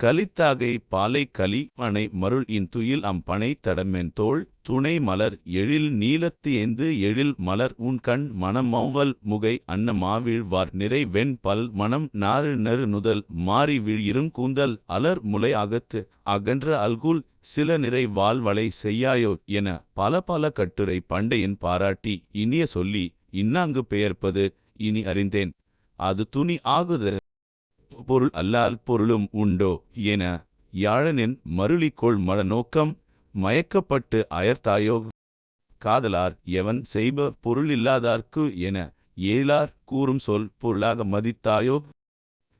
கலித்தாகை பாலை கலி பனை மருள் இன் துயில் அம் பனை தடமென் தோள் துணை மலர் எழில் நீலத்து ஏந்து எழில் மலர் உன் கண் மனம் மௌவல் முகை அன்ன மாவிழ்வார் நிறை வெண் பல் மனம் நாறு நறு நுதல் மாறி வீழ் இருங்கூந்தல் அலர் முலை அகத்து அகன்ற அல்குல் சில நிறை வாழ்வளை செய்யாயோ என பல பல கட்டுரை பண்டையின் பாராட்டி இனிய சொல்லி இன்னாங்கு பெயர்ப்பது இனி அறிந்தேன். அது துணி ஆகுது. பொருள் அல்லால் பொருளும் உண்டோ என யாழனின் மருளிக்கோள் மட நோக்கம் மயக்கப்பட்டு அயர்த்தாயோ? காதலார் எவன் செய்ப பொருள் இல்லாதார்க்கு என ஏலார் கூறும் சொல் பொருளாக மதித்தாயோ?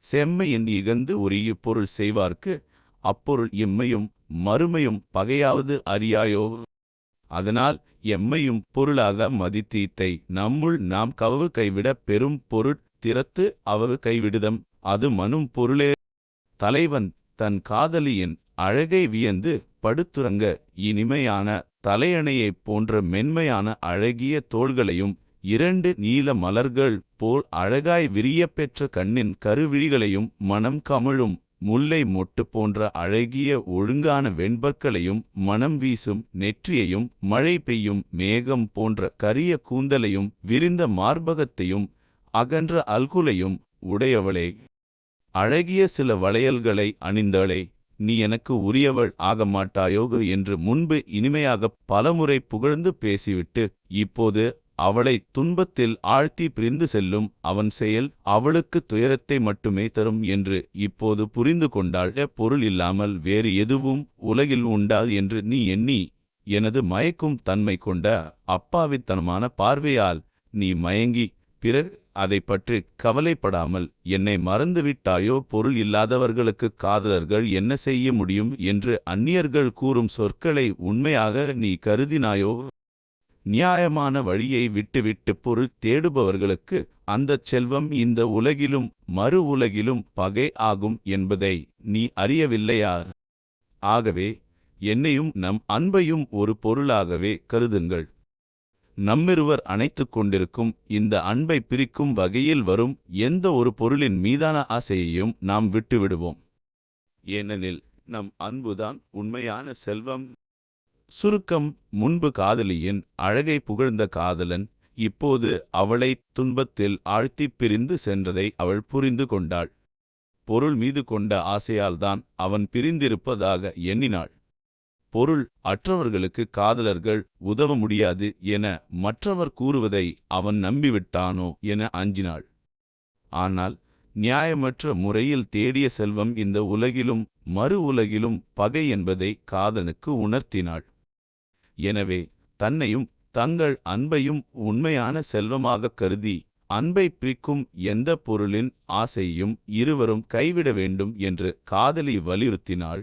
செம்மையின் இகந்து உரிய பொருள் செய்வார்க்கு அப்பொருள் எம்மையும் மறுமையும் பகையாவது அறியாயோ? அதனால் எம்மையும் பொருளாக மதித்தீத்தை நம்முள் நாம் கவவு கைவிட பெரும் பொருட் திறத்து அவவு கைவிடுதம். அது மனும் பொருளே. தலைவன் தன் காதலியின் அழகை வியந்து படுத்துறங்க இனிமையான தலையணையைப் போன்ற மென்மையான அழகிய தோள்களையும் இரண்டு நீல மலர்கள் போல் அழகாய் விரிய பெற்ற கண்ணின் கருவிழிகளையும் மனம் கமழும் முல்லை மொட்டு போன்ற அழகிய ஒழுங்கான வெண்பற்களையும் மனம் வீசும் நெற்றியையும் மழை பெய்யும் மேகம் போன்ற கரிய கூந்தலையும் விரிந்த மார்பகத்தையும் அகன்ற அல்குலையும் உடையவளே. அழகிய சில வளையல்களை அணிந்தளே நீ எனக்கு உரியவள் ஆக மாட்டாயோகு என்று முன்பு இனிமையாகப் பலமுறை புகழ்ந்து பேசிவிட்டு இப்போது அவளை துன்பத்தில் ஆழ்த்தி பிரிந்து செல்லும் அவன் செயல் அவளுக்கு துயரத்தை மட்டுமே தரும் என்று இப்போது புரிந்து கொண்டாள். பொருள் இல்லாமல் வேறு எதுவும் உலகில் உண்டா என்று நீ எண்ணி எனது மயக்கும் தன்மை கொண்ட அப்பாவித்தனமான பார்வையால் நீ மயங்கி பிற அதை பற்றி கவலைப்படாமல் என்னை மறந்துவிட்டாயோ? பொருள் இல்லாதவர்களுக்கு காதலர்கள் என்ன செய்ய முடியும்? என்று அந்நியர்கள் கூறும் சொற்களை உண்மையாக நீ கருதினாயோ? நியாயமான வழியை விட்டுவிட்டு பொருள் தேடுபவர்களுக்கு அந்தச் செல்வம் இந்த உலகிலும் மறு உலகிலும் பகை ஆகும் என்பதை நீ அறியவில்லையா? ஆகவே என்னையும் நம் அன்பையும் ஒரு பொருளாகவே கருதுங்கள். நம்மிருவர் அணைத்துக் கொண்டிருக்கும் இந்த அன்பை பிரிக்கும் வகையில் வரும் எந்த ஒரு பொருளின் மீதான ஆசையையும் நாம் விட்டுவிடுவோம். ஏனெனில் நம் அன்புதான் உண்மையான செல்வம். சுருக்கம் முன்பு காதலியின் அழகை புகழ்ந்த காதலன் இப்போது அவளை துன்பத்தில் ஆழ்த்திப் பிரிந்து சென்றதை அவள் புரிந்து கொண்டாள். பொருள் மீது கொண்ட ஆசையால்தான் அவன் பிரிந்திருப்பதாக எண்ணினாள். பொருள் அற்றவர்களுக்கு காதலர்கள் உதவ முடியாது என மற்றவர் கூறுவதை அவன் நம்பிவிட்டானோ என அஞ்சினாள். ஆனால் நியாயமற்ற முறையில் தேடிய செல்வம் இந்த உலகிலும் மறு உலகிலும் பகை என்பதை காதனுக்கு உணர்த்தினாள். எனவே தன்னையும் தங்கள் அன்பையும் உண்மையான செல்வமாகக் கருதி அன்பை பிரிக்கும் எந்த பொருளின் ஆசையையும் இருவரும் கைவிட வேண்டும் என்று காதலி வலியுறுத்தினாள்.